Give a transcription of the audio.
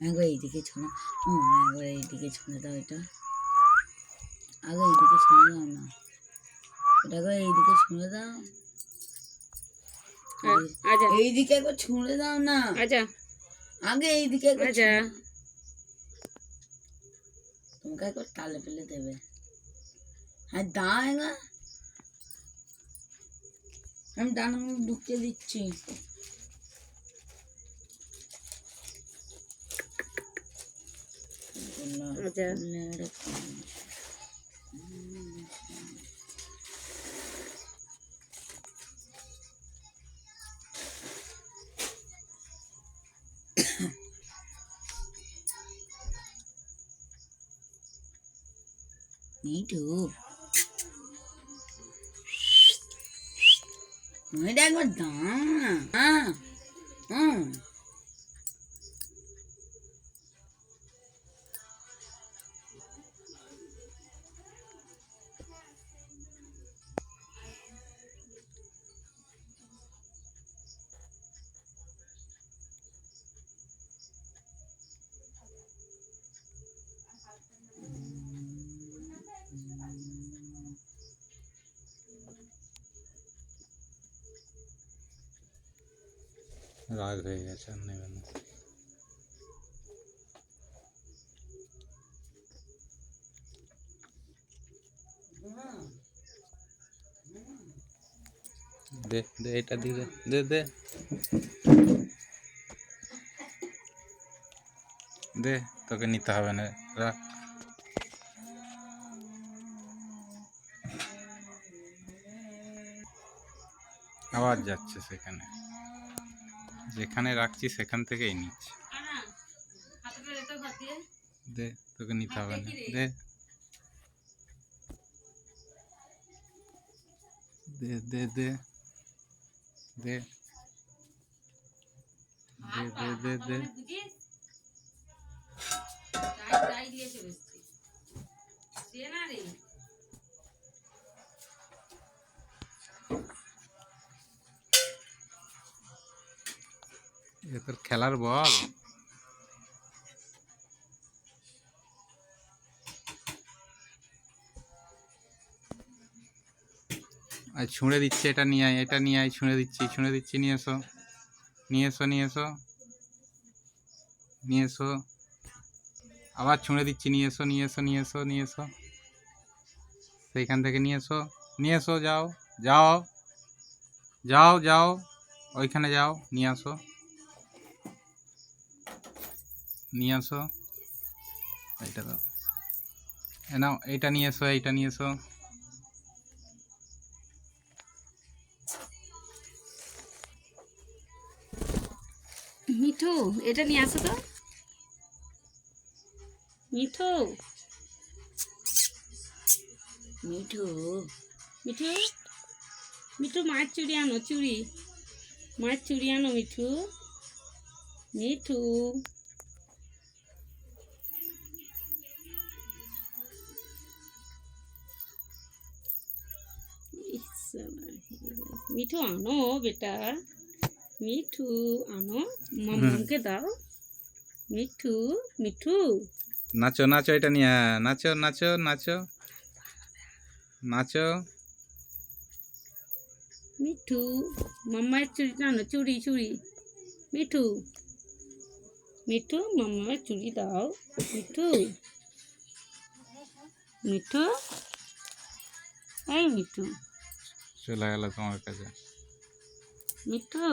একবার এইদিকে ও একবার এইদিকে ছুঁড়ে দাও এটা আগে এইদিকে ছুঁড়ে দাও না এটা একবার এইদিকে ছুঁড়ে দাও এইদিকে একবার ছুঁড়ে দাও না আজা আগে এইদিকে একবার তোমাকে একবার তালে ফেলে দেবে হ্যাঁ দাও একবার আমি ডানা ঢুকে দিচ্ছি Need to. నోయిడాకి వద్దాం রাগ হয়ে গেছে আর নেবে না। দে দে, এটা দিয়ে দে দে। দে, তোকে নিতে হবে না, রাখ। আবার যাচ্ছে সেখানে। যেখানে রাখছি সেখান থেকেই নিচ্ছি। দে তোকে নিতে হবে না। দে। দে দে দে। দে। দে দে দে দে তোর খেলার বল। আর ছুঁড়ে দিচ্ছে, এটা নিয়ে আয়, এটা নিয়ে আয়, ছুঁড়ে দিচ্ছি ছুঁড়ে দিচ্ছি, নিয়ে এসো। নিয়ে এসো নিয়ে এসো। নিয়ে এসো। আবার ছুঁড়ে দিচ্ছি, নিয়ে এসো নিয়ে এসো নিয়ে এসো নিয়ে এসো। সেইখান থেকে নিয়ে এসো নিয়ে এসো, যাও যাও। যাও যাও, ওইখানে যাও, নিয়ে আসো। নিয়ে আসো। এইটা এ নাও, এইটা নিয়ে এসো, এইটা নিয়ে এসো। মিঠু, এটা নিয়ে আসো তো। মিঠু। মিঠু মিঠু। মিঠু, মায়ের চুড়ি আনো, চুড়ি। মায়ের চুড়ি আনো, মিঠু। মিঠু। মিঠু আনো বেটা মিঠু আনো। মামকে দাও। মিঠু মিঠু। নাচো নাচো এটা নিয়ে। নাচো নাচো নাচো। নাচো। মিঠু মাম্মায়ের চুড়ি আনো চুড়ি চুড়ি। মিঠু। মিঠু মাম্মায়ের চুড়ি দাও। মিঠু। মিঠু। এই মিঠু। চলে গেল তোমার কাছে। মিঠু?